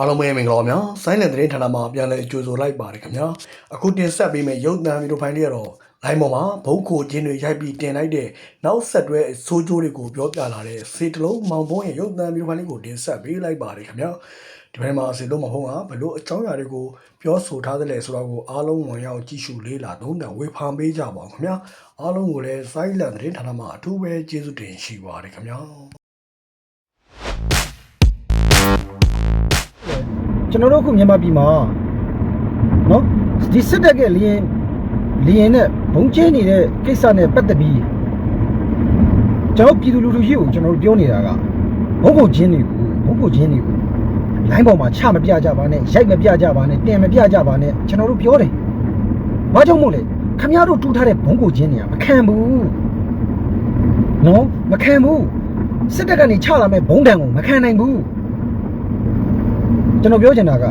အားလုံးပဲမင်္ဂလာပါဗျာဆိုင်းလန်သတင်းဌာနမှာပြန်လည်ကြိုဆိုလိုက်ပါတယ်ခင်ဗျာအခုတင်ဆက်ပေးမယ့်ရုပ်သံဗီဒီယိုဖိုင်လေးကတော့လိုင်းပေါ်မှာဘုတ်ခိုခြင်းတွေရိုက်ပြီးတင်လိုက်တဲ့နောက်ဆက်တွဲအဆိုးကျိုးတွေကိုပြောပြလာတဲ့စေတလုံးမောင်ဘုံရဲ့ရုပ်သံဗီဒီယိုဖိုင်လေးကိုတင်ဆက်ပေးလိုက်ပါတယ်ခင်ဗျာဒီဘက်မှာစေတလုံးမောင်ဘုံကဘလို့အကြောင်းအရာတွေကိုပြောဆိုထားသလဲဆိုတော့ကိုအားလုံးဝင်ရောက်ကြည့်ရှုလေးလာသုံးသံဝေဖန်ပေးကြပါအောင်ခင်ဗျာအားလုံးကိုလည်းဆိုင်းလန်သတင်းဌာနမှာအထူးပဲကျေးဇူးတင်ရှိပါတယ်ခင်ဗျာ ကျွန်တော်တို့အခုမြန်မာပြည်မှာနော်ဒီစစ်တပ်ကလျင်လျင်နဲ့ဘုံကျင်းနေတဲ့ကိစ္စနဲ့ပတ်သက်ပြီးကျွန်တော်ပြည်သူလူထုကြီးကိုကျွန်တော်တို့ပြောနေတာကဘုံကိုချင်းတွေကိုဘုံကိုချင်းတွေကိုလိုင်းပေါ်မှာချမပြကြပါနဲ့ရိုက်မပြကြပါနဲ့တင်မပြကြပါနဲ့ကျွန်တော်တို့ပြောတယ်။ဘာကြောင့်မို့လဲခမရတို့တူးထားတဲ့ဘုံကိုချင်းတွေကမခံဘူး။နော်မခံဘူးစစ်တပ်ကနေချလာမဲ့ဘုံတံကိုမခံနိုင်ဘူး။ ကျွန်တော်ပြောချင်တာက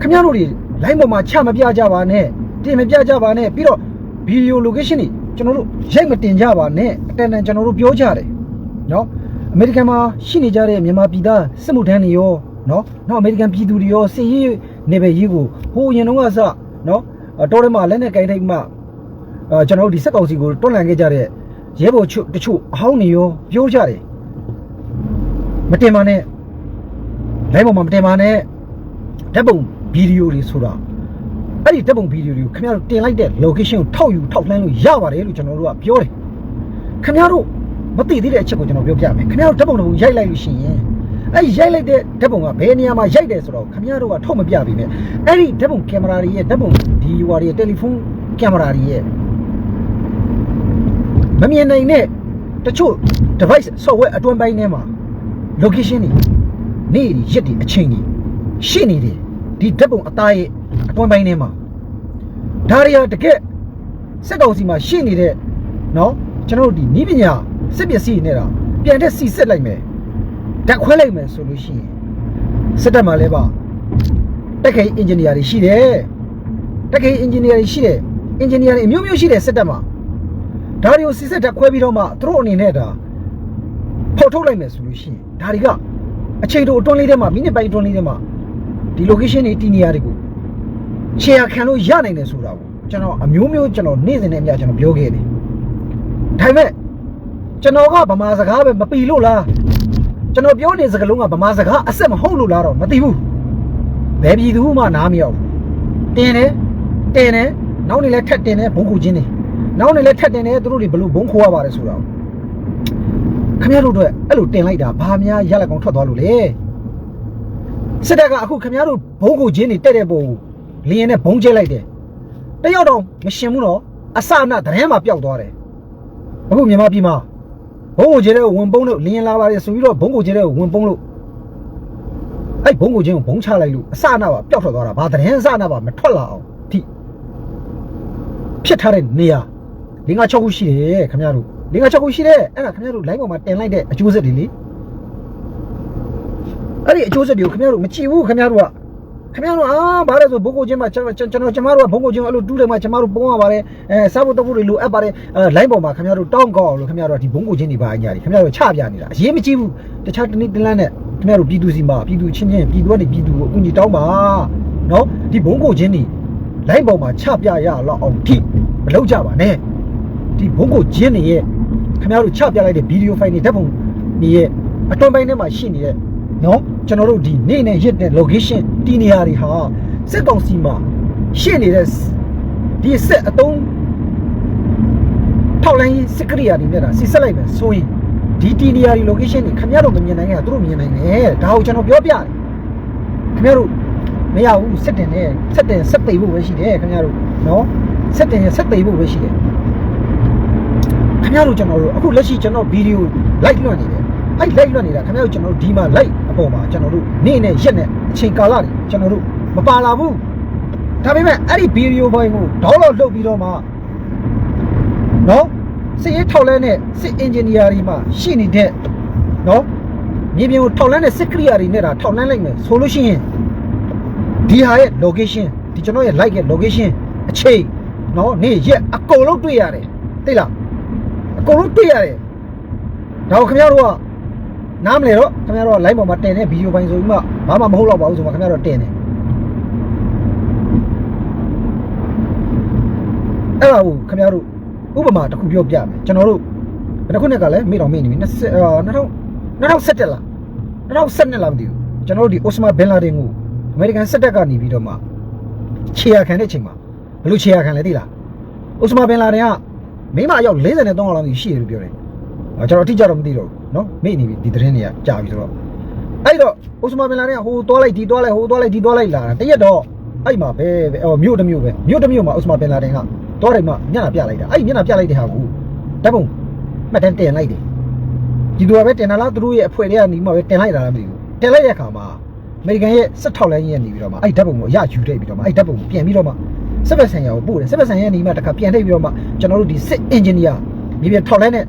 ခမရတို့တွေ line ပေါ်မှာချမပြကြပါနဲ့တင်မပြကြပါနဲ့ပြီးတော့ video location တွေကျွန်တော်တို့ရိုက်မတင်ကြပါနဲ့အတန်တန်ကျွန်တော်တို့ပြောကြတယ်နော်အမေရိကန်မှာရှိနေကြတဲ့မြန်မာပြည်သားစစ်မှုထမ်းတွေရောနော်နောက်အမေရိကန်ပြည်သူတွေရောစစ်ရေးနေပဲရေးကိုဟိုရင်တော့ကစနော်အတော်ထဲမှာလက်နဲ့ကင်ထိုက်မှအဲကျွန်တော်တို့ဒီစက်ကောင်စီကိုတွန်းလှန်ခဲ့ကြတဲ့ရဲဘော်ချုပ်တချို့အဟောင်းတွေရောပြောကြတယ်မတင်ပါနဲ့ လိုင်းပေါ်မှာမတင်ပါနဲ့ဓာတ်ပုံဗီဒီယိုတွေဆိုတာအဲ့ဒီဓာတ်ပုံဗီဒီယိုတွေကိုခင်ဗျားတို့တင်လိုက်တဲ့ location ကိုထောက်ယူထောက်လှမ်းလို့ရပါတယ်လို့ကျွန်တော်တို့ကပြောတယ်ခင်ဗျားတို့မသိသေးတဲ့အချက်ကိုကျွန်တော်ပြောပြမယ်ခင်ဗျားတို့ဓာတ်ပုံတစ်ပုံရိုက်လိုက်လို့ရှိရင်အဲ့ဒီရိုက်လိုက်တဲ့ဓာတ်ပုံကဘယ်နေရာမှာရိုက်တယ်ဆိုတော့ခင်ဗျားတို့ကထုတ်မပြပေးနဲ့အဲ့ဒီဓာတ်ပုံကင်မရာတွေရဲ့ဓာတ်ပုံဗီဒီယိုတွေရဲ့တယ်လီဖုန်းကင်မရာတွေရဲ့မမြင်နိုင်တဲ့တချို့ device software အတွင်းပိုင်းထဲမှာ location တွေ နေ့ဒီရက်ဒီအချိန်ကြီးရှိနေတယ်ဒီဓာတ်ပုံအသားရဲ့အတွင်းပိုင်းထဲမှာဒါရီယာတကက်စက်ကောင်စီမှာရှိနေတဲ့နော်ကျွန်တော်တို့ဒီနီးပညာစစ်ပစ္စည်းနဲ့တော့ပြန်တဲ့စီစစ်လိုက်မယ်ဓာတ်ခွဲလိုက်မယ်ဆိုလို့ရှိရင်စစ်တပ်မှာလည်းပါတက်ခိုင်အင်ဂျင်နီယာတွေရှိတယ်တက်ခိုင်အင်ဂျင်နီယာတွေရှိတယ်အင်ဂျင်နီယာတွေအမျိုးမျိုးရှိတယ်စစ်တပ်မှာဒါတွေကိုစီစစ်ဓာတ်ခွဲပြီးတော့မှသူတို့အနေနဲ့ဒါဖော်ထုတ်လိုက်မယ်ဆိုလို့ရှိရင်ဒါတွေက အချိန်တိုအတွန်းလေးထဲမှာမိနစ်ပိုင်းအတွန်းလေးထဲမှာဒီ location တွေတည်နေရာတွေကို share ခံလို့ရနိုင်တယ်ဆိုတာကိုကျွန်တော်အမျိုးမျိုးကျွန်တော်နေ့စဉ်နဲ့အမျှကျွန်တော်ပြောခဲ့တယ်ဒါပေမဲ့ကျွန်တော်ကဗမာစကားပဲမပီလို့လားကျွန်တော်ပြောနေတဲ့စကားလုံးကဗမာစကားအဆက်မဟုတ်လို့လားတော့မသိဘူးဘယ်ပြည်သူမှနားမရောက်ဘူးတင်တယ်တင်တယ်နောက်နေလဲထက်တင်တယ်ဘုံခုချင်းနေနောက်နေလဲထက်တင်တယ်သူတို့တွေဘလို့ဘုံခိုးရပါတယ်ဆိုတာကို ခမရတို့အတွက်အဲ့လိုတင်လိုက်တာဘာများရလက်ကောင်ထွက်သွားလို့လဲစစ်တပ်ကအခုခမရတို့ဘုံကိုချင်းနေတက်တဲ့ပုံလင်းရင်နဲ့ဘုံကျဲလိုက်တယ်တယောက်တော့မရှင်ဘူးနော်အစအနသတင်းမှာပျောက်သွားတယ်အခုမြန်မာပြည်မှာဘုံကိုချင်းတဲ့ဝင်ပုံးလို့လင်းရင်လာပါတယ်ဆိုပြီးတော့ဘုံကိုချင်းတဲ့ဝင်ပုံးလို့အဲ့ဘုံကိုချင်းကိုဘုံချလိုက်လို့အစအနပါပျောက်ထွက်သွားတာဘာသတင်းအစအနပါမထွက်လာအောင်ဒီဖြစ်ထားတဲ့နေရာ၄၅6ခုရှိတယ်ခမရတို့ ၄၅6ခုရှိတယ်အဲ့ဒါခမရတို့ line ပေါ်မှာတင်လိုက်တဲ့အကျိုးဆက်တွေလေအဲ့ဒီအကျိုးဆက်တွေကိုခမရတို့မကြည့်ဘူးခမရတို့ကခမရတို့အာဘာလဲဆိုဘုံကိုချင်းမှာကျွန်တော်ကျွန်တော်ကျမတို့ကဘုံကိုချင်းအဲ့လိုတူးတယ်မှာကျမတို့ပုံရပါတယ်အဲစားဖို့တောက်ဖို့တွေလိုအပ်ပါတယ်အဲ line ပေါ်မှာခမရတို့တောင်းကောက်အောင်လို့ခမရတို့ကဒီဘုံကိုချင်းတွေပါအညာတွေခမရတို့ချပြနေတာအရေးမကြည့်ဘူးတခြားတနည်းတလန်းနဲ့ခမရတို့ပြည်သူစီမှာပြည်သူချင်းချင်းပြည်သူကနေပြည်သူကိုအကူအညီတောင်းပါနော်ဒီဘုံကိုချင်းတွေ line ပေါ်မှာချပြရလောက်အောင်ထိမလုပ်ကြပါနဲ့ဒီဘုံကိုချင်းတွေရဲ့ ခင်ဗျားတို့ချပြလိုက်တဲ့ဗီဒီယိုဖိုင်တွေဓာတ်ပုံတွေရဲ့အတွန်းပိုင်းထဲမှာရှိနေတဲ့နော်ကျွန်တော်တို့ဒီနေ့နဲ့ရစ်တဲ့ location တီနေရာတွေဟာစစ်ကောင်စီမှာရှိနေတဲ့ဒီစစ်အတုံးထောက်လိုင်းစစ်ကရိယာတွေနဲ့တာစစ်ဆက်လိုက်မယ်ဆိုရင်ဒီတီနေရာတွေ location တွေခင်ဗျားတို့မမြင်နိုင်ခဲ့တာသူတို့မြင်နိုင်တယ်ဒါကိုကျွန်တော်ပြောပြတယ်ခင်ဗျားတို့မရဘူးစစ်တင်နဲ့စစ်တင်ဆက်သိဖို့ပဲရှိတယ်ခင်ဗျားတို့နော်စစ်တင်ဆက်သိဖို့ပဲရှိတယ် ခင်ဗျားတို့ကျွန်တော်တို့အခုလက်ရှိကျွန်တော်ဗီဒီယို like လွှင့်နေတယ်အဲ့ like လွှင့်နေတာခင်ဗျားတို့ကျွန်တော်တို့ဒီမှာ like အပေါ်မှာကျွန်တော်တို့နေ့နဲ့ရက်နဲ့အချိန်ကာလတွေကျွန်တော်တို့မပါလာဘူးဒါပေမဲ့အဲ့ဒီဗီဒီယိုပိုင်းကိုဒေါင်းလော့လုပ်ပြီးတော့မှနော်စစ်ရေးထောက်လဲနဲ့စစ်အင်ဂျင်နီယာတွေမှာရှိနေတဲ့နော်မြေပြင်ကိုထောက်လန်းတဲ့စစ်ကရိယာတွေနဲ့တာထောက်လန်းလိုက်မယ်ဆိုလို့ရှိရင်ဒီဟာရဲ့ location ဒီကျွန်တော်ရဲ့ like ရဲ့ location အချိန်နော်နေ့ရက်အကုန်လုံးတွေ့ရတယ်သိလား အကုန်လုံးတွေ့ရတယ်ဒါကိုခင်ဗျားတို့ကနားမလဲတော့ခင်ဗျားတို့က live ပေါ်မှာတင်တဲ့ဗီဒီယိုပိုင်းဆိုပြီးမှဘာမှမဟုတ်တော့ပါဘူးဆိုမှခင်ဗျားတို့တင်တယ်အဲ့ဒါကိုခင်ဗျားတို့ဥပမာတစ်ခုပြောပြမယ်ကျွန်တော်တို့ဘယ်တစ်ခုနှစ်ကလည်းမေ့တော်မေ့နေပြီ20အာ2000 2017လား2012လားမသိဘူးကျွန်တော်တို့ဒီအိုစမာဘင်လာဒင်ကိုအမေရိကန်စစ်တပ်ကနေပြီးတော့မှခြေရခံတဲ့အချိန်မှာဘယ်လိုခြေရခံလဲသိလားအိုစမာဘင်လာဒင်က မိမအယောက်43လောက်ရှိတယ်လို့ပြောတယ်အာကျွန်တော်အတိအကျတော့မသိတော့ဘူးเนาะမေ့နေပြီဒီသတင်းတွေကကြာပြီဆိုတော့အဲ့တော့အိုစမာဘင်လာဒင်ကဟိုသွားလိုက်ဒီသွားလိုက်ဟိုသွားလိုက်ဒီသွားလိုက်လာတာတရက်တော့အဲ့မှာပဲပဲအော်မြို့တစ်မြို့ပဲမြို့တစ်မြို့မှာအိုစမာဘင်လာဒင်ကသွားတယ်မှမျက်နှာပြလိုက်တာအဲ့မျက်နှာပြလိုက်တဲ့ဟာကိုဓာတ်ပုံမှတ်တမ်းတင်လိုက်တယ် ဒီသူကပဲတင်လာလားသူတို့ရဲ့အဖွဲ့တွေကနေမှပဲတင်လိုက်တာလားမသိဘူးတင်လိုက်တဲ့အခါမှာအမေရိကန်ရဲ့စစ်ထောက်လိုင်းရဲ့နေပြီးတော့မှအဲ့ဓာတ်ပုံကိုအရယူထိပ်ပြီးတော့မှအဲ့ဓာတ်ပုံကိုပြန်ပြီးတော့မှ စစ်ဘက်ဆိုင်ရာကိုပို့တယ်စစ်ဘက်ဆိုင်ရာနေမှတခါပြန်ထိပ်ပြီးတော့မှကျွန်တော်တို့ဒီစစ်အင်ဂျင်နီယာမြေပြင်ထောက်လိုင်းနဲ့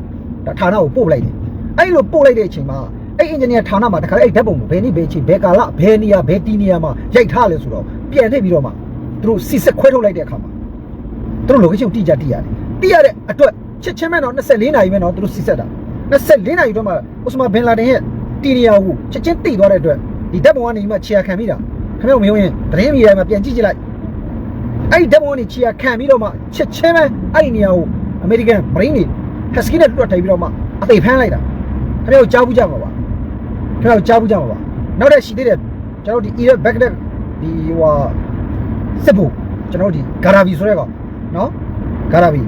ဌာနကိုပို့လိုက်တယ်အဲ့လိုပို့လိုက်တဲ့အချိန်မှာအဲ့အင်ဂျင်နီယာဌာနမှာတခါအဲ့ဓာတ်ပုံကိုဘယ်နည်းဘယ်ချိန်ဘယ်ကာလဘယ်နေရာဘယ်တီနေရာမှာရိုက်ထားလဲဆိုတော့ပြန်ထိပ်ပြီးတော့မှသူတို့စီစစ်ခွဲထုတ်လိုက်တဲ့အခါမှာသူတို့ location ကိုတိကျတိရတယ်တိရတဲ့အတွက်ချက်ချင်းမဲ့တော့24နာရီပဲတော့သူတို့စီစစ်တာ24နာရီတော့မှအိုစမာဘင်လာဒင်ရဲ့တီနီယာကိုချက်ချင်းတိသွားတဲ့အတွက်ဒီဓာတ်ပုံကနေမှခြေရခံပြီးတာခင်ဗျားမယုံရင်သတင်းမီဒီယာမှာပြန်ကြည့်ကြည့်လိုက် အဲ့ဒီဓာတ်ပုံကနေခြေရခံပြီးတော့မှချက်ချင်းပဲအဲ့ဒီနေရာကိုအမေရိကန်မရင်းတွေဟက်စကီနဲ့တွတ်ထိုင်ပြီးတော့မှအသိဖမ်းလိုက်တာခင်ဗျားကိုကြားဘူးကြမှာပါခင်ဗျားကိုကြားဘူးကြမှာပါနောက်တဲ့ရှိသေးတယ်ကျွန်တော်တို့ဒီ Iraq Baghdad ဒီဟိုစစ်ဘူးကျွန်တော်တို့ဒီဂါရာဘီဆိုတဲ့ကောင်နော်ဂါရာဘီ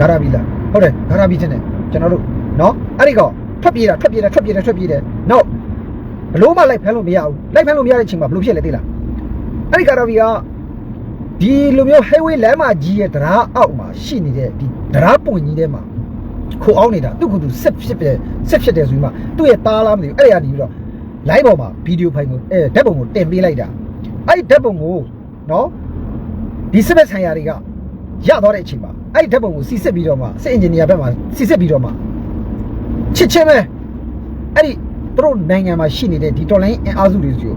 ဂါရာဘီလားဟုတ်တယ်ဂါရာဘီတင်တယ်ကျွန်တော်တို့နော်အဲ့ဒီကောင်ထွက်ပြေးတာထွက်ပြေးတာထွက်ပြေးတယ်ထွက်ပြေးတယ်နောက်ဘလို့မှလိုက်ဖမ်းလို့မရဘူးလိုက်ဖမ်းလို့မရတဲ့အချိန်မှာဘလို့ဖြစ်လဲသိလားအဲ့ဒီကာရာဗီက ဒီလိုမျိုး highway လမ်းမကြီးရဲ့တရားအောက်မှာရှိနေတဲ့ဒီတရားပွင့်ကြီးထဲမှာခိုအောင်နေတာသူ့ကသူဆက်ဖြစ်တယ်ဆက်ဖြစ်တယ်ဆိုပြီးမှသူ့ရဲ့သားလားမသိဘူးအဲ့ဒီကနေပြီးတော့ live ပေါ်မှာဗီဒီယိုဖိုင်ကိုအဲဓာတ်ပုံကိုတင်ပေးလိုက်တာအဲ့ဒီဓာတ်ပုံကိုနော်ဒီစစ်ဘက်ဆိုင်ရာတွေကရသွားတဲ့အချိန်မှာအဲ့ဒီဓာတ်ပုံကိုစီစစ်ပြီးတော့မှစစ်အင်ဂျင်နီယာဘက်မှာစီစစ်ပြီးတော့မှချစ်ချင်းပဲအဲ့ဒီသူတို့နိုင်ငံမှာရှိနေတဲ့ဒီတော်လိုင်းအင်အားစုတွေစီကို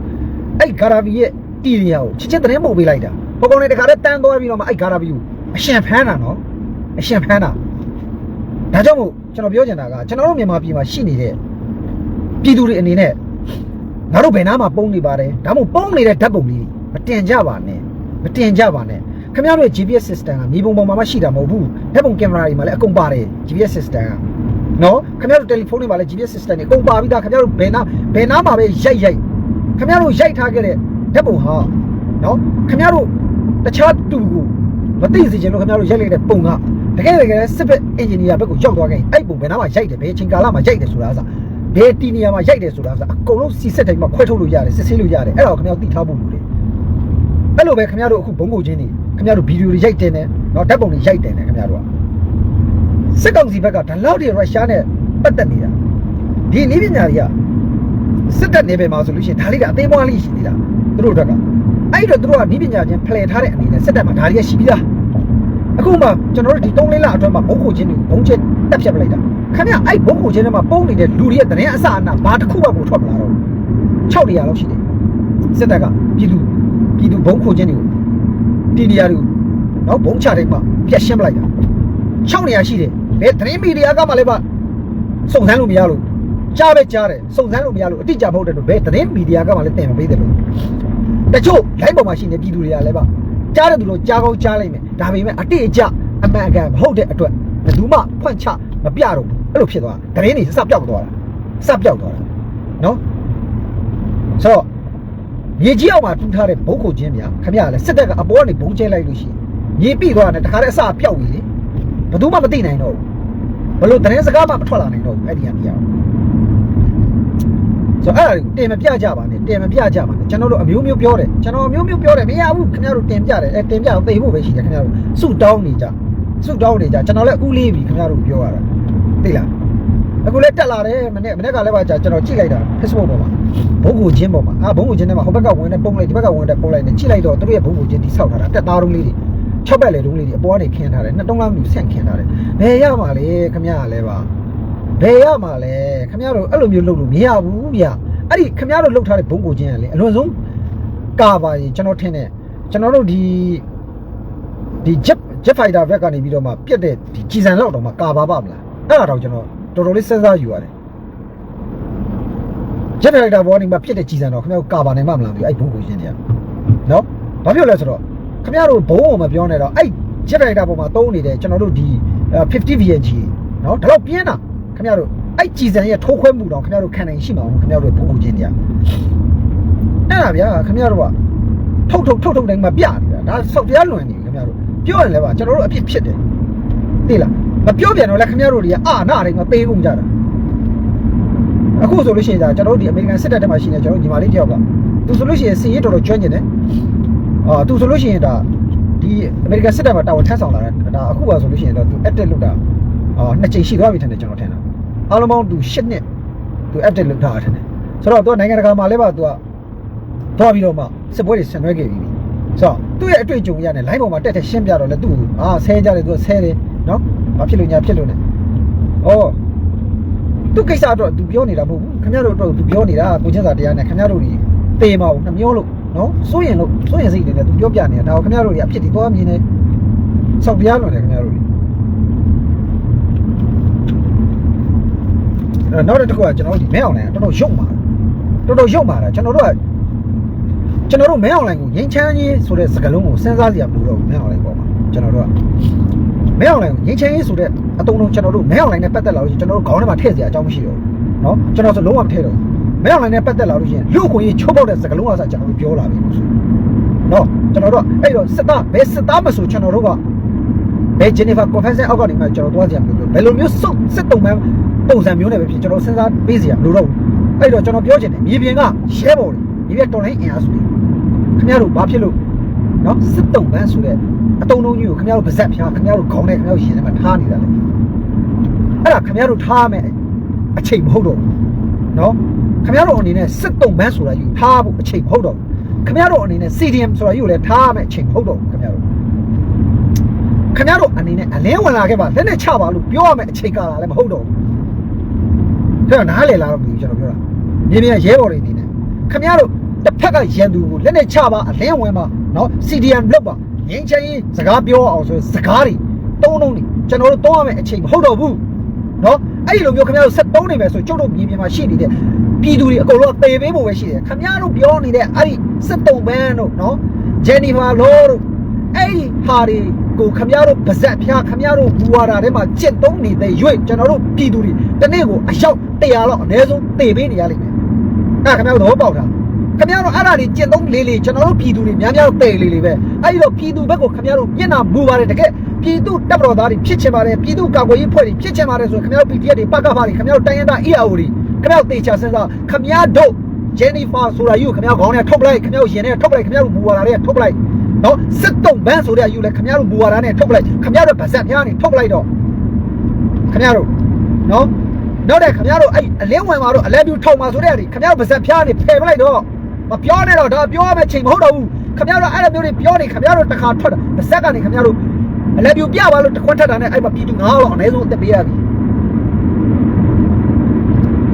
အဲ့ဂါရာဘီရဲ့တီရီယာကိုချစ်ချင်းသတင်းပို့ပေးလိုက်တာ ဟိုကောင်တွေတခါတည်းတန်းသွားပြီးတော့မှအဲ့ဂါရာဘီကိုအရှင်ဖမ်းတာနော်အရှင်ဖမ်းတာဒါကြောင့်မို့ကျွန်တော်ပြောချင်တာကကျွန်တော်တို့မြန်မာပြည်မှာရှိနေတဲ့ပြည်သူတွေအနေနဲ့ငါတို့ဘယ်နားမှာပုံနေပါတယ်ဒါမှမဟုတ်ပုံနေတဲ့ဓာတ်ပုံလေးမတင်ကြပါနဲ့မတင်ကြပါနဲ့ခင်ဗျားတို့ GPS system ကမြေပုံပေါ်မှာမရှိတာမဟုတ်ဘူးဓာတ်ပုံကင်မရာတွေမှာလည်းအကုန်ပါတယ် GPS system ကနော်ခင်ဗျားတို့တယ်လီဖုန်းတွေမှာလည်း GPS system တွေအကုန်ပါပြီးသားခင်ဗျားတို့ဘယ်နာဘယ်နာမှာပဲရိုက်ရိုက်ခင်ဗျားတို့ရိုက်ထားခဲ့တဲ့ဓာတ်ပုံဟာနော်ခင်ဗျားတို့ တခြားတူကိုမသိစေချင်လို့ခင်ဗျားတို့ရိုက်လိုက်တဲ့ပုံကတကယ်တကယ်စစ်ဘက်အင်ဂျင်နီယာဘက်ကိုရောက်သွားခဲ့ရင်အဲ့ပုံဘယ်နာမှာရိုက်တယ်ဘယ်အချိန်ကာလမှာရိုက်တယ်ဆိုတာကဘယ်တီနီယာမှာရိုက်တယ်ဆိုတာကအကုန်လုံးစီစစ်တိုင်းမှာခွဲထုတ်လို့ရတယ်စစ်ဆေးလို့ရတယ်အဲ့ဒါကိုခင်ဗျားတို့သိထားဖို့လိုတယ်အဲ့လိုပဲခင်ဗျားတို့အခုဘုံကိုချင်းနေခင်ဗျားတို့ဗီဒီယိုတွေရိုက်တင်တယ်နော်ဓာတ်ပုံတွေရိုက်တင်တယ်ခင်ဗျားတို့ကစစ်ကောင်စီဘက်ကဒါလောက်တွေရုရှားနဲ့ပတ်သက်နေတာဒီနည်းပညာတွေကစစ်တပ်နယ်ပယ်မှာဆိုလို့ရှိရင်ဒါလေးကအသေးမွားလေးရှိသေးတာသူတို့အတွက်က အဲ့တော့သူတို့ကနည်းပညာချင်းဖလှယ်ထားတဲ့အနေနဲ့စစ်တပ်မှာဒါတွေကရှိပြီးသားအခုမှကျွန်တော်တို့ဒီ3လလအတွင်းမှာဘုံခိုချင်းတွေကိုဘုံချက်တက်ဖြတ်ပလိုက်တာခင်ဗျအဲ့ဘုံခိုချင်းတွေမှာပုံနေတဲ့လူတွေရဲ့တရင်အစအနဘာတစ်ခုမှမထွက်မလာတော့6နေရာလောက်ရှိတယ်စစ်တပ်ကပြည်သူပြည်သူဘုံခိုချင်းတွေကိုတီနေရာတွေကိုနောက်ဘုံချတိုင်းမှာပြတ်ရှင်းပလိုက်တာ6နေရာရှိတယ်ဘယ်သတင်းမီဒီယာကမှလည်းမစုံစမ်းလို့မရလို့ကြားပဲကြားတယ်စုံစမ်းလို့မရလို့အတိအကျမဟုတ်တဲ့လို့ဘယ်သတင်းမီဒီယာကမှလည်းတင်မပေးတယ်လို့ တချို့ live ပေါ်မှာရှိနေပြည်သူတွေကလည်းပါကြားတဲ့သူတို့ကြားကောင်းကြားလိုက်မယ်ဒါပေမဲ့အတိအကျအမှန်အကန်မဟုတ်တဲ့အတွက်ဘယ်သူမှဖွင့်ချမပြတော့ဘူးအဲ့လိုဖြစ်သွားတာသတင်းတွေစပြောက်သွားတာစပြောက်သွားတာနော်ဆိုတော့မြေကြီးအောက်မှာတူးထားတဲ့ဘုံခုချင်းများခင်ဗျားလည်းစစ်တပ်ကအပေါ်ကနေဘုံကျဲလိုက်လို့ရှိရင်မြေပြိသွားတယ်တခါတည်းအစပြောက်ပြီလေဘယ်သူမှမသိနိုင်တော့ဘူးဘလို့သတင်းစကားမှမထွက်လာနိုင်တော့ဘူးအဲ့ဒီကမရ ဘူးဆိုတော့အဲ့ဒါကိုတင်မပြကြပါနဲ့တင်မပြကြပါနဲ့ကျွန်တော်တို့အမျိုးမျိုးပြောတယ်ကျွန်တော်အမျိုးမျိုးပြောတယ်မရဘူးခင်ဗျားတို့တင်ပြတယ်အဲတင်ပြတော့သိဖို့ပဲရှိတယ်ခင်ဗျားတို့စုတောင်းနေကြစုတောင်းနေကြကျွန်တော်လည်းဥလေးပြီခင်ဗျားတို့ပြောရတာသိလားအခုလည်းတက်လာတယ်မနေ့မနေ့ကလည်းပါကြာကျွန်တော်ကြည့်လိုက်တာ Facebook ပေါ်မှာဘုံကိုချင်းပေါ်မှာအာဘုံကိုချင်းထဲမှာဟိုဘက်ကဝင်တဲ့ပုံလိုက်ဒီဘက်ကဝင်တဲ့ပုံလိုက်နဲ့ကြည့်လိုက်တော့သူတို့ရဲ့ဘုံကိုချင်းတိဆောက်ထားတာတက်သားတုံးလေးတွေ၆ဘက်လေတုံးလေးဒီအပေါ်ကနေခင်းထားတယ်နှစ်တုံးလားမျိုးဆန့်ခင်းထားတယ်ဘယ်ရမှာလဲခမရလဲပါ ဘယ်ရမှာလဲခမရတို့အဲ့လိုမျိုးလုပ်လို့မရဘူးဗျအဲ့ဒီခမရတို့လုပ်ထားတဲ့ဘုံကိုချင်းကလေအလွန်ဆုံးကာပါရင်ကျွန်တော်ထင်တယ်ကျွန်တော်တို့ဒီဒီ jet jet fighter ဘက်ကနေပြီးတော့မှပြက်တဲ့ဒီကြည်စံလောက်တော့မှကာပါပါမလားအဲ့ဒါတော့ကျွန်တော်တော်တော်လေးစဉ်းစားယူရတယ်ဂျက်ဒရိုက်တာဘောနေမှာဖြစ်တဲ့ကြည်စံတော့ခင်ဗျားတို့ကာပါနိုင်မှမလားမသိဘူးအဲ့ဘုံကိုရှင်းတယ်နော်ဘာဖြစ်လဲဆိုတော့ခင်ဗျားတို့ဘုံကိုမပြောနဲ့တော့အဲ့ဂျက်ဒရိုက်တာပေါ်မှာတုံးနေတဲ့ကျွန်တော်တို့ဒီ50 VNG နော်ဒါတော့ပြင်းတာ ခင်ဗျားတို့အဲ့ကြည်စံရဲ့ထိုးခွဲမှုတော့ခင်ဗျားတို့ခံနိုင်ရှိမှာမဟုတ်ခင်ဗျားတို့ဘုံကိုရှင်းတယ်အဲ့ဒါဗျာခင်ဗျားတို့ကထုတ်ထုတ်ထုတ်ထုတ်တိုင်းမှာပြနေတာဒါစောက်တရားလွန်နေပြီခင်ဗျားတို့ပြောရင်လည်းပါကျွန်တော်တို့အဖြစ်ဖြစ်တယ်သိလားမပြောပြန်တော့လည်းခင်ဗျားတို့တွေကအာနာတိုင်းမှာပေးကုန်ကြတာအခုဆိုလို့ရှိရင်ဒါကျွန်တော်တို့ဒီအမေရိကန်စစ်တပ်ထဲမှာရှိနေကျွန်တော်ညီမလေးတယောက်ကသူဆိုလို့ရှိရင်စီရေးတော်တော်ကျွမ်းကျင်တယ်အာသူဆိုလို့ရှိရင်ဒါဒီအမေရိကန်စစ်တပ်မှာတာဝန်ထမ်းဆောင်လာတယ်ဒါအခုပါဆိုလို့ရှိရင်တော့သူ active လုပ်တာအာနှစ်ချိန်ရှိသွားပြီထင်တယ်ကျွန်တော်ထင်တာ အားလုံးပေါင်းသူ၈နှစ်သူ active လုပ်တာထင်တယ်ဆိုတော့သူကနိုင်ငံတကာမှာလည်းပါသူကသွားပြီးတော့မှစစ်ပွဲတွေဆင်နွှဲခဲ့ပြီးပြီဆိုတော့သူ့ရဲ့အတွေ့အကြုံရနဲ့ line ပေါ်မှာတက်တက်ရှင်းပြတော့လေသူ့အာဆဲကြတယ်သူကဆဲတယ်နော်ဘာဖြစ်လို့ညာဖြစ်လို့လဲဩသူကိစ္စတော့သူပြောနေတာမဟုတ်ဘူးခင်ဗျားတို့တော့သူပြောနေတာကိုချက်စာတရားနဲ့ခင်ဗျားတို့ဒီတေမအောင်နှမျောလို့နော်စိုးရင်လို့စိုးရင်စိတ်နေတယ်သူပြောပြနေတာဒါကိုခင်ဗျားတို့ဒီအဖြစ်ဒီသွားမြင်နေဆောက်ပြားလို့တယ်ခင်ဗျားတို့ဒီအဲ့တော့ နောက်တစ်ခုကကျွန်တော်တို့ဒီမဲအောင်လိုင်းကတော်တော်ရုပ်ပါတော်တော်ရုပ်ပါတာကျွန်တော်တို့ကကျွန်တော်တို့မဲအောင်လိုင်းကိုငင်းချမ်းကြီးဆိုတဲ့စကားလုံးကိုစဉ်းစားစရာမလိုတော့ဘူးမဲအောင်လိုင်းပေါ်မှာကျွန်တော်တို့က မဲအောင်လိုင်းငင်းချင်ရေးဆိုတဲ့အတုံးလုံးကျွန်တော်တို့မဲအောင်လိုင်းနဲ့ပတ်သက်လာလို့ရှိရင်ကျွန်တော်တို့ခေါင်းထဲမှာထည့်စရာအကြောင်းမရှိတော့ဘူးเนาะကျွန်တော်ဆိုလုံးဝမထည့်တော့ဘူးမဲအောင်လိုင်းနဲ့ပတ်သက်လာလို့ရှိရင်လူ့ကိုကြီးချိုးပေါက်တဲ့စကားလုံးအစားကျွန်တော်တို့ပြောလာပြီဆိုเนาะကျွန်တော်တို့ကအဲ့တော့စစ်သားဘယ်စစ်သားမဆိုကျွန်တော်တို့က ဘယ် Geneva Convention အောက်ကနေမှကျွန်တော်သွားစရာမလိုဘူးဘယ်လိုမျိုးစုပ်စစ်တုံးပန်းပုံစံမျိုးနဲ့ပဲဖြစ်ကျွန်တော်စဉ်းစားပေးစရာမလိုတော့ဘူးအဲ့တော့ကျွန်တော်ပြောချင်တယ်မြေပြင်ကရဲဘော်တွေမြေပြင်တော်လိုင်းအင်အားစုတွေခင်ဗျားတို့ဘာဖြစ်လို့နော်စစ်တုံးပန်းဆိုတဲ့အတုံးလုံးကြီးကိုခင်ဗျားတို့ပါဇက်ဖျားခင်ဗျားတို့ခေါင်းနဲ့ခင်ဗျားတို့ရင်ထဲမှာထားနေတာလေအဲ့ဒါခင်ဗျားတို့ထားမယ်အချိန်မဟုတ်တော့ဘူးနော်ခင်ဗျားတို့အနေနဲ့စစ်တုံးပန်းဆိုတာယူထားဖို့အချိန်မဟုတ်တော့ဘူးခင်ဗျားတို့အနေနဲ့ CDM ဆိုတာယူလဲထားမယ်အချိန်မဟုတ်တော့ဘူးခင်ဗျားတို့ ခင်ဗျားတို့အနေနဲ့အလင်းဝင်လာခဲ့ပါလက်နဲ့ချပါလို့ပြောရမယ့်အချိန်ကာလလည်းမဟုတ်တော့ဘူးကျွန်တော်နားလည်လာတော့မသိဘူးကျွန်တော်ပြောတာမြင်မြင်ရဲဘော်တွေအနေနဲ့ခင်ဗျားတို့တစ်ဖက်ကရန်သူကိုလက်နဲ့ချပါအလင်းဝင်ပါနော် CDN လောက်ပါငင်းချင်းစကားပြောအောင်ဆိုစကားတွေတုံးတုံးနေကျွန်တော်တို့တုံးရမယ့်အချိန်မဟုတ်တော့ဘူးနော်အဲ့ဒီလိုမျိုးခင်ဗျားတို့ဆက်တုံးနေမယ်ဆိုကျုပ်တို့မြင်မြင်မှာရှိနေတဲ့ပြည်သူတွေအကုန်လုံးသေပေးဖို့ပဲရှိတယ်ခင်ဗျားတို့ပြောနေတဲ့အဲ့ဒီစစ်တုံးပန်းတို့နော်ဂျယ်နီဖာလောတို့အဲ့ဒီဟာတွေ ကိုခင်ဗျားတို့ပါဇက်ဖျားခင်ဗျားတို့ဘူဝါတာထဲမှာကျင့်သုံးနေတဲ့ရွေ့ကျွန်တော်တို့ပြည်သူတွေတနေ့ကိုအယောက်100လောက်အနည်းဆုံးသေပေးနေရလိမ့်မယ်အဲ့ခင်ဗျားတို့သဘောပေါက်တာခင်ဗျားတို့အဲ့ဒါတွေကျင့်သုံးလေးလေးကျွန်တော်တို့ပြည်သူတွေများများတည်လေးလေးပဲအဲ့ဒီတော့ပြည်သူဘက်ကိုခင်ဗျားတို့မျက်နှာမူပါတယ်တကယ်ပြည်သူတပ်မတော်သားတွေဖြစ်ချင်ပါတယ်ပြည်သူကာကွယ်ရေးဖွဲ့တွေဖြစ်ချင်ပါတယ်ဆိုရင်ခင်ဗျားတို့ PDF တွေပကဖာတွေခင်ဗျားတို့တိုင်းရင်းသား EAO တွေခင်ဗျားတို့တေချာစဉ်းစားခင်ဗျားတို့ဂျန်နီဖာဆိုတာယူခင်ဗျားခေါင်းနဲ့ထုတ်ပလိုက်ခင်ဗျားတို့ရင်နဲ့ထုတ်ပလိုက်ခင်ဗျားတို့မူဝါဒတွေထုတ်ပလိုက် နော်စစ်တုံဘန်းဆိုတဲ့အယူလဲခမရတို့မူဝါဒနဲ့ထုတ်ပလိုက်ခမရတို့ဗဇက်များနေထုတ်ပလိုက်တော့ခမရတို့နော်နောက်တဲ့ခမရတို့အဲ့အလင်းဝင်မှာတော့အလဲပြူထောက်မှာဆိုတဲ့အရာခမရတို့ဗဇက်ဖျားနေဖယ်ပလိုက်တော့မပြောနဲ့တော့ဒါပြောရမယ့်ချိန်မဟုတ်တော့ဘူးခမရတို့အဲ့လိုမျိုးတွေပြောနေခမရတို့တခါထွက်တာဗဇက်ကနေခမရတို့အလဲပြူပြပါလို့တခွန်းထက်တာနဲ့အဲ့မှာပြည်သူငါးလောက်အနည်းဆုံးအသက်ပေးရပြီ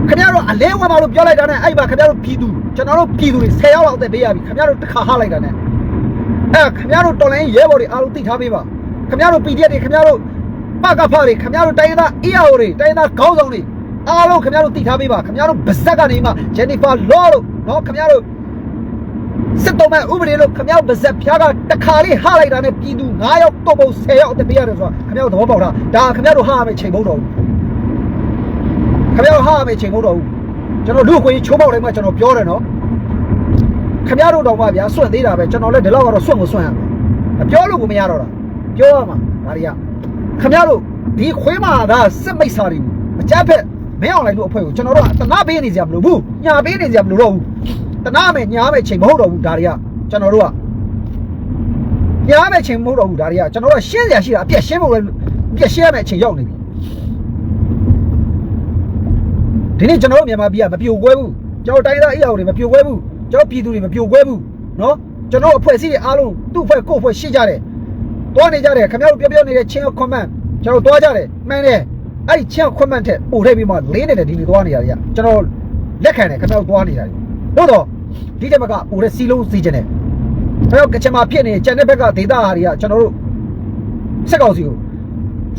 ခင်ဗျားတို့အလဲဝင်ပါလို့ပြောလိုက်တာနဲ့အဲ့မှာခင်ဗျားတို့ပြည်သူကျွန်တော်တို့ပြည်သူတွေ10ရောက်လောက်အသက်ပေးရပြီခင်ဗျားတို့တစ်ခါဟလိုက်တာနဲ့ အဲ့ခင်ဗျားတို့တော်လိုင်းရဲဘော်တွေအားလုံးသိထားပေးပါခင်ဗျားတို့ PDF တွေခင်ဗျားတို့ပကဖတွေခင်ဗျားတို့တိုင်းရင်းသား EAO တွေတိုင်းရင်းသားခေါင်းဆောင်တွေအားလုံးခင်ဗျားတို့သိထားပေးပါခင်ဗျားတို့ဗဇက်ကနေမှဂျန်နီဖာလောလို့နော်ခင်ဗျားတို့စစ်တုံးမဲ့ဥပဒေလို့ခမောက်ပါဇက်ဖျားကတခါလေးဟလိုက်တာနဲ့ပြည်သူ9ယောက်တော့ပုံ10ယောက်အတပေးရတယ်ဆိုတာခမောက်သဘောပေါက်တာဒါခမောက်တို့ဟာရမယ်ချိန်မဟုတ်တော့ဘူးခမောက်ဟာရမယ်ချိန်မဟုတ်တော့ဘူးကျွန်တော်လူကိုကြီးချိုးပေါက်တိုင်းမှာကျွန်တော်ပြောတယ်နော် ခမောက်တို့တော့မှဗျာစွန့်သေးတာပဲကျွန်တော်လည်းဒီလောက်ကတော့စွန့်ကိုစွန့်ရမယ်မပြောလို့ကိုမရတော့တာပြောရမှာဒါတွေကခမောက်တို့ဒီခွေးမာသာစစ်မိတ်စာတွေအကြမ်းဖက်မင်းအောင်လိုက်လို့အဖွဲ့ကိုကျွန်တော်တို့ကတနာပေးနေကြမလို့ဘူးညာပေးနေကြမလို့တော့ဘူးတနာမယ်ညာမယ်ချိန်မဟုတ်တော့ဘူးဒါတွေကကျွန်တော်တို့ကညာမယ်ချိန်မဟုတ်တော့ဘူးဒါတွေကကျွန်တော်တို့ကရှင်းစရာရှိတာအပြက်ရှင်းဖို့ပဲအပြက်ရှင်းရမယ်အချိန်ရောက်နေပြီဒီနေ့ကျွန်တော်တို့မြန်မာပြည်ကမပြိုကွဲဘူးကျွန်တော်တိုင်းသားအရာတွေမပြိုကွဲဘူး ကျွန်တော်ပြည်သူတွေမပြိုကွဲဘူးနော်ကျွန်တော်အဖွဲ့အစည်းတွေအားလုံးသူ့အဖွဲ့ကိုယ့်အဖွဲ့ရှိကြတယ်တွားနေကြတယ်ခင်ဗျားတို့ပြောပြောနေတဲ့ချင်းခွန်မန်ကျွန်တော်တွားကြတယ်မှန်တယ်အဲ့ဒီချင်းခွန်မန်ထက်ပို့ထည့်ပြီးမှလေးနေတယ်ဒီလိုတွားနေရတယ်ကျွန်တော်လက်ခံတယ်ခင်ဗျားတို့တွားနေတယ်တို့တော့ဒီတမကပို့တဲ့စီလုံးစီခြင်းတယ်ခင်ဗျားကချင်မှာဖြစ်နေကျန်တဲ့ဘက်ကဒေတာဟာတွေကကျွန်တော်တို့စက်ကောင်စီကို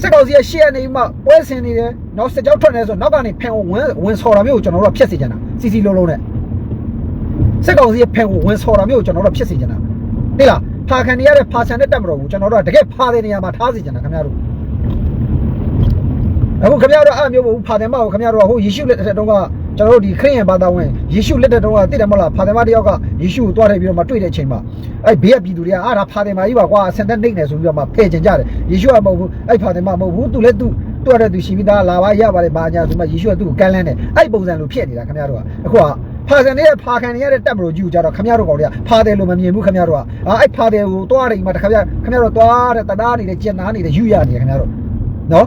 စက်ကောင်စီရဲ့ရှေ့ကနေမှပွဲဆင်နေတယ်နောက်စကြောက်ထွက်နေဆိုနောက်ကနေဖန်ဝင်ဝင်ဆော်တာမျိုးကိုကျွန်တော်တို့ကဖျက်စီကြတာစီစီလုံးလုံးနဲ့ စက်ကောင်စီရဲ့ဖန်ကိုဝင်ဆော်တာမျိုးကိုကျွန်တော်တို့ကဖြတ်စေချင်တာသိလားဖာခံနေရတဲ့ဖာဆန်တဲ့တက်မတော်ဘူးကျွန်တော်တို့ကတကယ်ဖာတဲ့နေရာမှာထားစေချင်တာခင်ဗျားတို့အခုခင်ဗျားတို့အဲ့မျိုးမဟုတ်ဖာတယ်မဟုတ်ခင်ဗျားတို့ကဟိုယေရှုလက်ထက်တုန်းကကျွန်တော်တို့ဒီခရစ်ယာန်ဘာသာဝင်ယေရှုလက်ထက်တုန်းကသိတယ်မဟုတ်လားဖာတယ်မတယောက်ကယေရှုကိုတွားထိုက်ပြီးတော့မှတွေ့တဲ့အချိန်မှာအဲ့ဘေးကပြည်သူတွေကအာဒါဖာတယ်မကြီးပါကွာဆန်တဲ့နှိမ့်နေဆိုပြီးတော့မှဖယ်ကျင်ကြတယ်ယေရှုကမဟုတ်ဘူးအဲ့ဖာတယ်မမဟုတ်ဘူးသူလည်းသူတွားတဲ့သူရှိပြီးသားလာပါရပါတယ်ဘာညာဆိုမှယေရှုကသူ့ကိုကမ်းလန်းတယ်အဲ့ပုံစံလိုဖြစ်နေတာခင်ဗျားတို့ကအခုက ဖာဆန်နေတဲ့ဖာခံနေရတဲ့တက်မလို့ကြည့်ကြတော့ခင်ဗျားတို့ကောင်တွေကဖာတယ်လို့မမြင်ဘူးခင်ဗျားတို့ကအာအဲ့ဖာတယ်ကိုတွားတယ်ဒီမှာတခါပြခင်ဗျားတို့တွားတဲ့တနာနေတဲ့ကျင်နာနေတဲ့ယူရနေတယ်ခင်ဗျားတို့နော်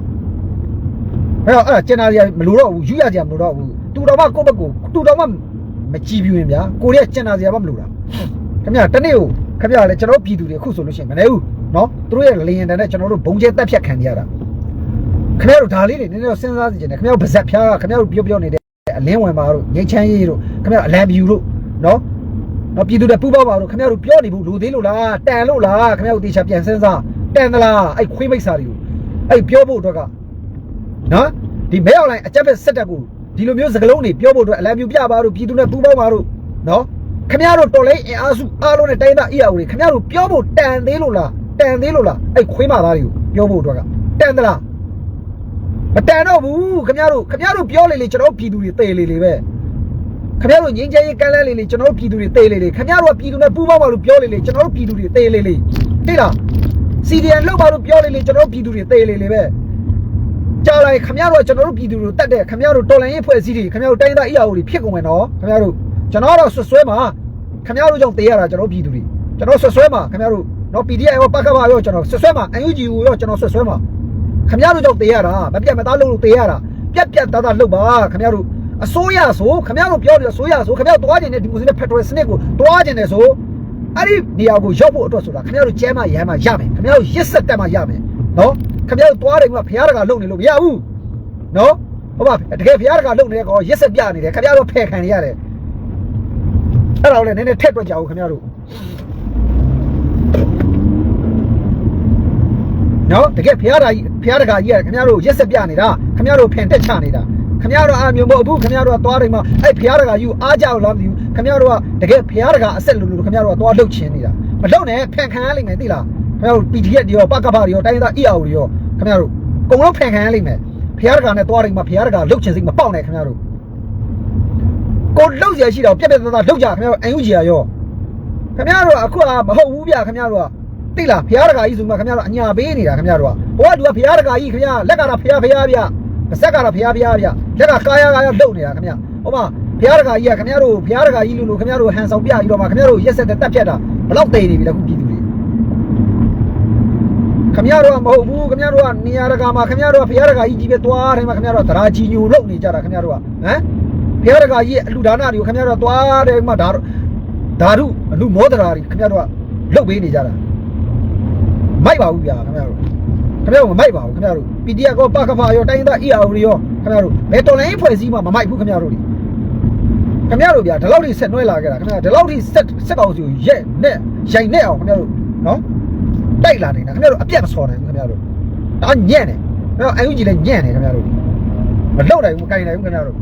အဲ့တော့အဲ့ဒါကျန်တာကြီးမလို့တော့ဘူးယူရကြမလို့တော့ဘူးတူတော်မကိုယ့်ဘက်ကိုတူတော်မမကြည့်ပြင်းဗျာကိုရီးယားကျန်တာစီဘာမလို့တာခင်ဗျာတနေ့ကိုခင်ဗျာလည်းကျွန်တော်ပြည်သူတွေအခုဆိုလို့ရှိရင်မနေဘူးနော်သူတို့ရဲ့လေရင်တန်နဲ့ကျွန်တော်တို့ဘုံကျဲတက်ဖြတ်ခံနေရတာခင်ဗျားတို့ဒါလေးတွေနည်းနည်းတော့စဉ်းစားကြည့်နေခင်ဗျားတို့ဗဇက်ဖျားခင်ဗျားတို့ပြောပြောနေတဲ့ အလင်းဝင်ပါတို့ငိတ်ချမ်းရေးတို့ခင်ဗျားတို့အလံပြူတို့နော်နော်ပြည်သူတွေပူပေါပါတို့ခင်ဗျားတို့ပြောနေဘူးလူသေးလို့လားတန်လို့လားခင်ဗျားတို့တေချာပြန်စဉ်းစားတန်သလားအဲ့ခွေးမိတ်စာတွေကိုအဲ့ပြောဖို့အတွက်ကနော်ဒီမဲအောင်လိုင်းအကြက်ဖက်ဆက်တက်ကိုဒီလိုမျိုးစကလုံးတွေပြောဖို့အတွက်အလံပြူပြပါတို့ပြည်သူနဲ့ပူးပေါင်းပါတို့နော်ခမရတို့တော်လိုင်းအင်အားစုအားလုံးနဲ့တိုင်းသားအီယာဦးတွေခမရတို့ပြောဖို့တန်သေးလို့လားတန်သေးလို့လားအဲ့ခွေးမသားတွေကိုပြောဖို့အတွက်ကတန်သလား မတန်တော့ဘူးခမရတို့ခမရတို့ပြောလေလေကျွန်တော်ပြည်သူတွေတေလေလေပဲခမရတို့ငင်းချမ်းရေးကမ်းလဲလေလေကျွန်တော်ပြည်သူတွေတေလေလေခမရတို့ကပြည်သူနဲ့ပူးပေါင်းပါလို့ပြောလေလေကျွန်တော်ပြည်သူတွေတေလေလေသိလားစီဒီအန်လောက်ပါလို့ပြောလေလေကျွန်တော်ပြည်သူတွေတေလေလေပဲကြားလိုက်ခမရတို့ကျွန်တော်တို့ပြည်သူတို့တတ်တဲ့ခမရတို့တော်လန်ရေးဖွဲ့စည်းတွေခမရတို့တိုင်းသားအရာတွေဖြစ်ကုန်မယ်နော်ခမရတို့ကျွန်တော်တော့ဆွဆွဲမှာခမရတို့ကြောင့်တေးရတာကျွန်တော်ပြည်သူတွေကျွန်တော်ဆွဆွဲမှာခမရတို့နော် PDF ရောပကပရောကျွန်တော်ဆွဆွဲမှာ UNG ကိုရောကျွန်တော်ဆွဆွဲမှာ ခမရတို့ကြောင့်တေးရတာမပြတ်မသားလို့တေးရတာပြက်ပြက်သားသားလှုပ်ပါခမရတို့အစိုးရဆိုခမရတို့ပြောတယ်အစိုးရဆိုခမရတို့တွားကျင်တဲ့ဒီမိုစီနဲ့ဖက်ဒရယ်စနစ်ကိုတွားကျင်တယ်ဆိုအဲ့ဒီနေရာကိုရောက်ဖို့အတွက်ဆိုတာခမရတို့ကျဲမှရမ်းမှရမယ်ခမရတို့ရစ်ဆက်တက်မှရမယ်နော်ခမရတို့တွားတယ်ကဖရားတကလုံနေလို့မရဘူးနော်ဟုတ်ပါတကယ်ဘုရားတကလုံနေတဲ့ကောင်ရက်ဆက်ပြနေတယ်ခင်ဗျားတို့ဖယ်ခံနေရတယ်အဲ့ဒါကိုလည်းနည်းနည်းထက်တွက်ကြအောင်ခင်ဗျားတို့ နော်တကယ်ဘုရားတကြီးဘုရားတကကြီးရတယ်ခင်ဗျားတို့ရက်ဆက်ပြနေတာခင်ဗျားတို့ဖင်တက်ချနေတာခင်ဗျားတို့အာမျိုးမဟုတ်ဘူးခင်ဗျားတို့ကသွားတယ်မှာအဲ့ဘုရားတကကြီးကိုအားကြလို့လားမသိဘူးခင်ဗျားတို့ကတကယ်ဘုရားတကအဆက်လို့လို့ခင်ဗျားတို့ကသွားလှုပ်ချင်နေတာမလှုပ်နဲ့ဖန်ခံရလိမ့်မယ်သိလားခင်ဗျားတို့ PDF တွေရောပကပတွေရောတိုင်းသား EAO တွေရောခင်ဗျားတို့အကုန်လုံးဖန်ခံရလိမ့်မယ်ဖျားတကာနဲ့သွားတယ်မှာဖျားတကာလှုပ်ချင်စိတ်မပေါက်နဲ့ခင်ဗျားတို့ကိုလှုပ်ရရှိတော့ပြက်ပြက်သားသားလှုပ်ကြခင်ဗျားတို့အန်ယူဂျီယာရောခင်ဗျားတို့အခုကမဟုတ်ဘူးဗျခင်ဗျားတို့က သိလားဖျားတကာကြီးဆိုမှခင်ဗျားတို့အညာပေးနေတာခင်ဗျားတို့ကဟိုကသူကဖျားတကာကြီးခင်ဗျားလက်ကတော့ဖျားဖျားဗျပါဆက်ကတော့ဖျားဖျားဗျလက်ကကာယကာယလှုပ်နေတာခင်ဗျာဟိုမှာဖျားတကာကြီးကခင်ဗျားတို့ဖျားတကာကြီးလို့လို့ခင်ဗျားတို့ဟန်ဆောင်ပြပြီးတော့မှခင်ဗျားတို့ရက်ဆက်တဲ့တက်ဖြတ်တာဘလောက်တိတ်နေပြီလဲခုပြည်သူတွေခမရတို့ကမဟုတ်ဘူးခမရတို့ကနေရာတကာမှာခမရတို့ကဖရားတကာကြီးကြီးပဲသွားတယ်မှာခမရတို့ကသရာကြီးညိုလုံနေကြတာခမရတို့ကဟမ်ဖရားတကာကြီးရဲ့အလူဒါနတွေကိုခမရတို့ကသွားတယ်မှာဒါဓာတုအလူမောဒရာတွေခမရတို့ကလုတ်ပေးနေကြတာ မိုက်ပါဘူးဗျာခမရတို့ခမရတို့မမိုက်ပါဘူးခမရတို့ PDF ကောပကဖာရောတိုင်းသား ER တွေရောခမရတို့ဘယ်တော်လိုင်းဖွဲ့စည်းမှမမိုက်ဘူးခမရတို့တွေခမရတို့ဗျာဒီလောက်ထိဆက်နှွဲလာခဲ့တာခမရဒီလောက်ထိဆက်ဆက်ကောင်စီကိုရက်နဲ့ရိုင်နဲ့အောင်ခမရတို့နော်တိုက်လာနေတာခင်ဗျားတို့အပြတ်မစော်နိုင်ဘူးခင်ဗျားတို့ဒါညံ့တယ်ခင်ဗျားအန်ယူဂျီလည်းညံ့တယ်ခင်ဗျားတို့မလောက်နိုင်ဘူးမကင်နိုင်ဘူးခင်ဗျားတို့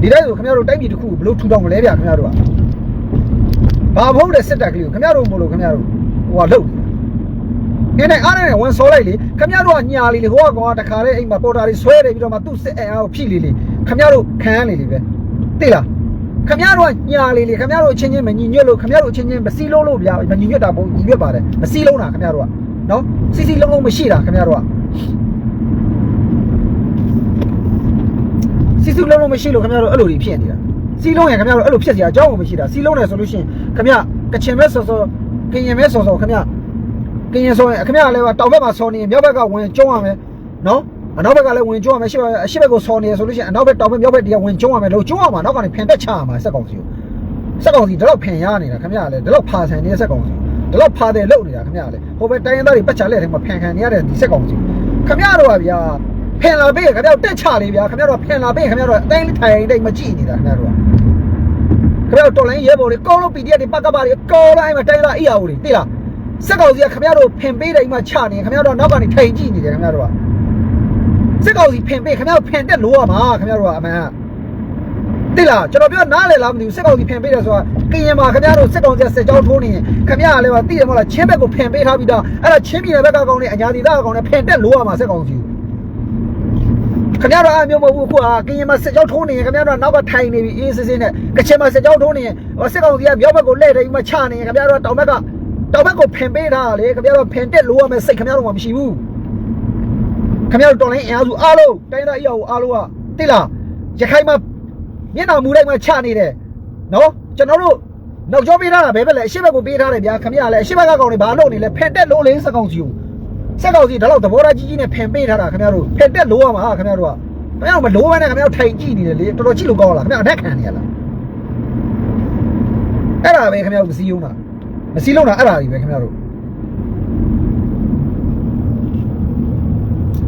ဒီတိုင်းဆိုခင်ဗျားတို့တိုက်ပြည်တစ်ခုကိုဘလို့ထူထောင်မလဲဗျာခင်ဗျားတို့ကဘာမဟုတ်တဲ့စစ်တပ်ကလေးကိုခင်ဗျားတို့မလို့ခင်ဗျားတို့ဟိုကလောက် နေနေအားနဲ့ဝန်စောလိုက်လေခင်ဗျားတို့ကညာလေးလေဟိုကကောင်ကတခါလေအိမ်မှာပေါ်တာတွေဆွဲတယ်ပြီးတော့မှသူ့စစ်အင်အားကိုဖြည့်လေလေခင်ဗျားတို့ခံရလေလေပဲသိလားခမရတို့ကညာလေးလေခမရတို့အချင်းချင်းမညီညွတ်လို့ခမရတို့အချင်းချင်းမစီလုံးလို့ဗျာမညီညွတ်တာပုံညီညွတ်ပါတယ်မစီလုံးတာခမရတို့ကနော်စီစီလုံးလုံးမရှိတာခမရတို့ကစီစီလုံးလုံးမရှိလို့ခမရတို့အဲ့လိုတွေဖြစ်နေတာစီလုံးရင်ခမရတို့အဲ့လိုဖြစ်စရာအကြောင်းကိုမရှိတာစီလုံးတယ်ဆိုလို့ရှိရင်ခမရကချင်မဲစောစောကင်ရင်မဲစောစောခမရ ကင်ရင်ဆိုရင်ခမရလည်းတောင်ဘက်မှာစောနေရင်မြောက်ဘက်ကဝင်ကျုံးရမယ်နော်အနောက်ဘက်ကလည်းဝင်ကျုံးရမယ်ရှေ့ဘက်အရှေ့ဘက်ကိုစောနေရဆိုလို့ရှိရင်အနောက်ဘက်တောင်ဘက်မြောက်ဘက်တည်းဝင်ကျုံးရမယ်လို့ကျုံးရမှာနောက်ကနေဖင်တက်ချရမှာစက်ကောင်စီကိုစက်ကောင်စီဒီလောက်ဖင်ရနေတာခင်ဗျားလေဒီလောက်ဖာဆန်နေတဲ့စက်ကောင်စီဒီလောက်ဖာတယ်လောက်နေတာခင်ဗျားလေဟိုဘက်တိုင်းရင်းသားတွေပတ်ချလက်ထဲမှာဖန်ခံနေရတဲ့ဒီစက်ကောင်စီခင်ဗျားတို့ကဗျာဖင်လာပေးခင်ဗျားတို့တက်ချလေဗျာခင်ဗျားတို့ဖင်လာပေးခင်ဗျားတို့အတိုင်းထိုင်တိုင်းမကြည့်နေတာခင်ဗျားတို့ကခင်ဗျားတို့တော်လိုင်းရဲဘော်တွေကောလုံး PDF တွေပကပတွေကောလိုင်းမှာတိုင်းလာအိယာဦးတွေသိလား စက်ကောင်စီကခင်ဗျားတို့ဖင်ပေးတယ်အိမ်မှာချနေခင်ဗျားတို့နောက်ကနေထိုင်ကြည့်နေတယ်ခင်ဗျားတို့ကစက်ကောင်စီဖင်ပေးခင်ဗျားတို့ဖင်တက်လို့ရမှာခင်ဗျားတို့ကအမှန်တိလားကျွန်တော်ပြောနားလေလားမသိဘူးစက်ကောင်စီဖင်ပေးတယ်ဆိုတာကရင်မှာခင်ဗျားတို့စက်ကောင်စီကစက်ကြောထိုးနေရင်ခင်ဗျားကလည်းပါသိတယ်မဟုတ်လားချင်းဘက်ကိုဖင်ပေးထားပြီးတော့အဲ့ဒါချင်းပြည်နယ်ဘက်ကကောင်နေအညာဒေသကကောင်နေဖင်တက်လို့ရမှာစက်ကောင်စီကိုခင်ဗျားတို့အမျိုးမဟုတ်ဘူးခုကကရင်မှာစစ်ကြောထိုးနေရင်ခင်ဗျားတို့နောက်ကထိုင်နေပြီအေးစစ်စစ်နဲ့ကချင်မှာစစ်ကြောထိုးနေရင်စစ်ကောင်စီကမြောက်ဘက်ကိုလှည့်တယ်ဒီမှာချနေရင်ခင်ဗျားတို့တောင်ဘက်က တောင်ဘက်ကိုဖင်ပေးထားလေခင်ဗျားတို့ဖင်တက်လို့ရမယ်စိတ်ခင်ဗျားတို့မှမရှိဘူးခင်ဗျားတို့တော်လိုင်းအင်အားစုအားလုံးတိုင်းသားအရာကိုအားလုံးကတိလားရခိုင်မှာမျက်နှာမူတိုင်းမှာချနေတယ်နော်ကျွန်တော်တို့နောက်ကျောပေးထားတာပဲပဲလေအရှိဘက်ကိုပေးထားတယ်ဗျာခင်ဗျားလည်းအရှိဘက်ကကောင်တွေဘာလုပ်နေလဲဖင်တက်လို့လေစက်ကောင်စီကိုစက်ကောင်စီဒါတော့သဘောထားကြီးကြီးနဲ့ဖင်ပေးထားတာခင်ဗျားတို့ဖင်တက်လို့ရမှာခင်ဗျားတို့ကခင်ဗျားတို့မလို့ဘဲနဲ့ခင်ဗျားတို့ထိုင်ကြည့်နေတယ်လေတော်တော်ကြည့်လို့ကောင်းလားခင်ဗျားအဓက်ခံနေရလားအဲ့ဒါပဲခင်ဗျားတို့မစည်းရုံးတာ မစည်းလုံးတာအဲ့ဒါကြီးပဲခင်ဗျားတို့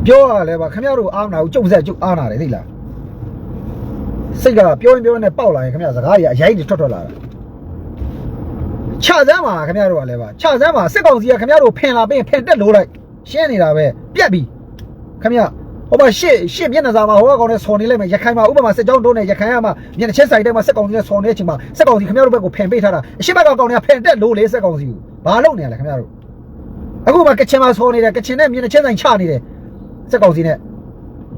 ပြောရလဲပါခင်ဗျားတို့အားမနာဘူးကြုတ်ဆက်ကြုတ်အားနာတယ်သိလားစိတ်ကပြောရင်ပြောရင်နဲ့ပေါက်လာရင်ခင်ဗျားစကားကြီးအရိုက်တွေထွက်ထွက်လာတာခြာစမ်းပါခင်ဗျားတို့ကလည်းပါခြာစမ်းပါစစ်ကောင်စီကခင်ဗျားတို့ဖင်လာပြီးဖင်တက်လို့လိုက်ရှင်းနေတာပဲပြက်ပြီခမရ ဟိုမှာရှေ့ရှေ့မျက်နှာစာမှာဟိုကောင်နဲ့ဆော်နေလိုက်မယ်ရခိုင်မှာဥပမာစစ်ကြောင်းတုံးနေရခိုင်ကမှမျက်နှာချက်ဆိုင်တိုင်းမှာစက်ကောင်ကြီးနဲ့ဆော်နေတဲ့အချိန်မှာစက်ကောင်စီခမရတို့ဘက်ကိုဖင်ပေးထားတာအရှိဘက်ကကောင်တွေကဖင်တက်လို့လေစက်ကောင်စီကိုဘာလုပ်နေရလဲခမရတို့အခုမှကချင်မှာဆော်နေတယ်ကချင်နဲ့မျက်နှာချက်ဆိုင်ချနေတယ်စက်ကောင်စီနဲ့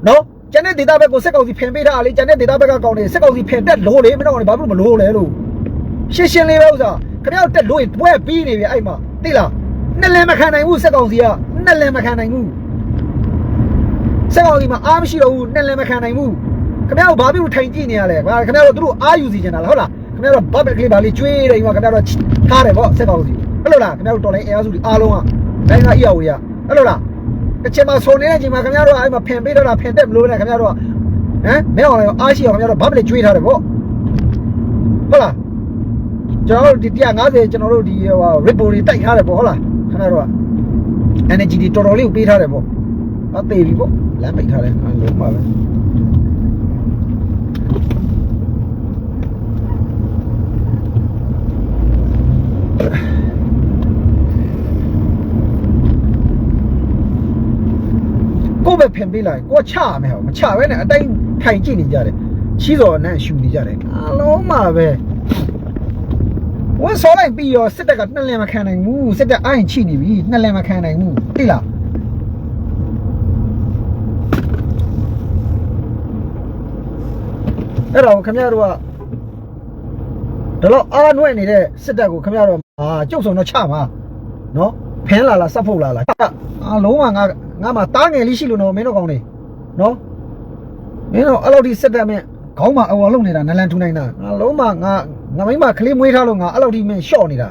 နော်ကျန်တဲ့ဒေတာဘက်ကိုစက်ကောင်စီဖင်ပေးထားလေကျန်တဲ့ဒေတာဘက်ကကောင်တွေစက်ကောင်စီဖင်တက်လို့လေမင်းတို့ကောင်တွေဘာလို့မလို့လဲလို့ရှင်းရှင်းလေးပဲဥစားခမရတက်လို့ရင်ပွဲပြီးနေပြီအဲ့မှာသိလားနှစ်လည်မခံနိုင်ဘူးစက်ကောင်စီကနှစ်လည်မခံနိုင်ဘူး စက်ကောင်ကြီးမှာအားမရှိတော့ဘူးနဲ့လည်းမခံနိုင်ဘူးခင်ဗျားတို့ဘာဖြစ်လို့ထိုင်ကြည့်နေရလဲဘာခင်ဗျားတို့သူတို့အားယူစီချင်တာလားဟုတ်လားခင်ဗျားတို့ဘတ်ဘက်ကလေးပါလေးကျွေးတယ်ဒီမှာခင်ဗျားတို့ထားတယ်ပေါ့စက်ကောင်ကြီးအဲ့လိုလားခင်ဗျားတို့တော်လိုင်းအင်အားစုတွေအားလုံးကတိုင်းကအီယာဝေးရအဲ့လိုလားအချိန်မှာဆုံနေတဲ့အချိန်မှာခင်ဗျားတို့အဲ့မှာဖင်ပေးတော့တာဖင်တက်မလို့နဲ့ခင်ဗျားတို့ကဟမ်မဲအောင်လည်းအားရှိအောင်ခင်ဗျားတို့ဘတ်ဘက်လေးကျွေးထားတယ်ပေါ့ဟုတ်လားကျွန်တော်တို့ဒီ150ကျွန်တော်တို့ဒီဟို report တွေတိုက်ထားတယ်ပေါ့ဟုတ်လားခင်ဗျားတို့က energy တွေတော်တော်လေးကိုပေးထားတယ်ပေါ့အသေးပြီပေါ့ လမ်းပိတ်ထားတယ်အလုံးပါပဲကိုယ့်ပဲဖင်ပေးလိုက်ကိုယ်ချရမယ်ဟောမချပဲနဲ့အတိုင်းထိုင်ကြည့်နေကြတယ်ချီးတော်နဲ့ရှူနေကြတယ်အလုံးပါပဲဝန်စောလိုက်ပြီးရောစစ်တပ်ကနှစ်လင်မခံနိုင်ဘူးစစ်တပ်အိုင်းချိနေပြီနှစ်လင်မခံနိုင်ဘူးသိလား အဲ့တော့ခင်ဗျားတို့ကဒါတော့အားနွဲ့နေတဲ့စစ်တပ်ကိုခင်ဗျားတို့အာကျုပ်ဆောင်တော့ချမှာနော်ဖင်းလာလားစပ်ဖုတ်လာလားအာလုံးဝငါငါမှတားငယ်လေးရှိလို့နော်မင်းတို့ကောင်းနေနော်မင်းတို့အဲ့လိုဒီစစ်တပ်မင်းခေါင်းမှာအဝါလုံးနေတာနလန်ထူနိုင်တာငါလုံးဝငါငါမိမကလေးမွေးထားလို့ငါအဲ့လိုဒီမင်းရှော့နေတာ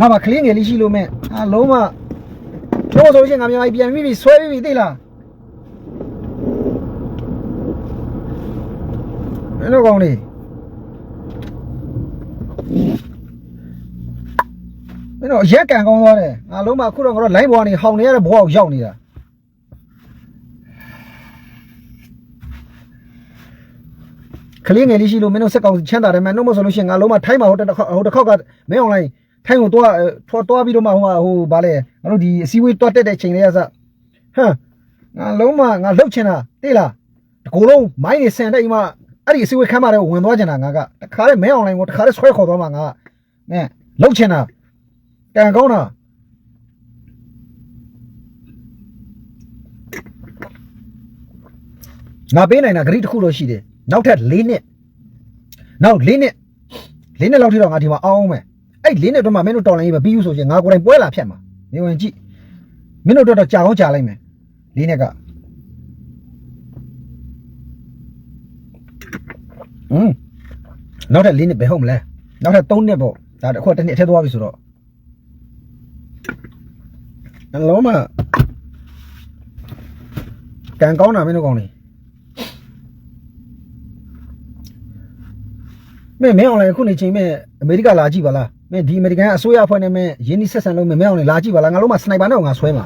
ငါမှကလေးငယ်လေးရှိလို့မင်းအာလုံးဝတို့ဆိုရှင်ငါမြန်မာပြည်ပြန်ပြီးပြီဆွဲပြီးပြီသိလား မင်းတို့ကောင်းလေးမင်းတို့ရက်ကန်ကောင်းသွားတယ်ငါလုံးမအခုတော့ငါတို့ line ပေါ်ကနေဟောင်းနေရတဲ့ဘဝကိုရောက်နေတာကလေးငယ်လေးရှိလို့မင်းတို့စက်ကောင်ချမ်းသာတယ်မင်းတို့မဆိုလို့ရှိရင်ငါလုံးမထိုင်းမှာဟိုတစ်ခေါက်ဟိုတစ်ခေါက်ကမင်း online ထိုင်းကိုတွားထွားတွားပြီးတော့မှဟိုဟိုဗာလဲငါတို့ဒီအစည်းအဝေးတွားတက်တဲ့ချိန်လေးကစဟမ်ငါလုံးမငါလှုပ်ချင်တာသိလားတကူလုံးမိုင်းနေဆန်တဲ့အိမ်မှာ အဲ့ဒီအစည်းအဝေးခမ်းမတဲ့ဝင်သွားကြတာငါကတခါလေးမဲအောင်လိုင်းကိုတခါလေးဆွဲခေါ်သွားမှာငါကနဲလှုပ်ချင်တာကံကောင်းတာငါပေးနိုင်တာဂရိတစ်ခုတော့ရှိတယ်နောက်ထပ်၄နှစ်နောက်၄နှစ်၄နှစ်လောက်ထိတော့ငါဒီမှာအောင်းမယ်အဲ့၄နှစ်တော့မှမင်းတို့တော်လိုင်းရေးမပြီးဘူးဆိုရင်ငါကိုယ်တိုင်ပွဲလာဖြတ်မှာနေဝင်ကြည့်မင်းတို့တော့ကြာအောင်ကြာလိုက်မယ်၄နှစ်က อืมနောက်ထပ်၄နှစ်ပဲဟုတ်မလဲနောက်ထပ်၃နှစ်ပေါ့ဒါတစ်ခွက်တစ်နှစ်အထက်သွားပြီဆိုတော့အလုံးမကံကောင်းတာမင်းတို့ကောင်းနေမင်းမင်းအောင်လည်းအခုနေချိန်မဲ့အမေရိကလာကြည့်ပါလားမင်းဒီအမေရိကန်အစိုးရအဖွဲ့နဲ့မင်းရင်းနှီးဆက်ဆံလို့မင်းမင်းအောင်လည်းလာကြည့်ပါလားငါလုံးမစနိုက်ပါနဲ့ငါဆွဲမှာ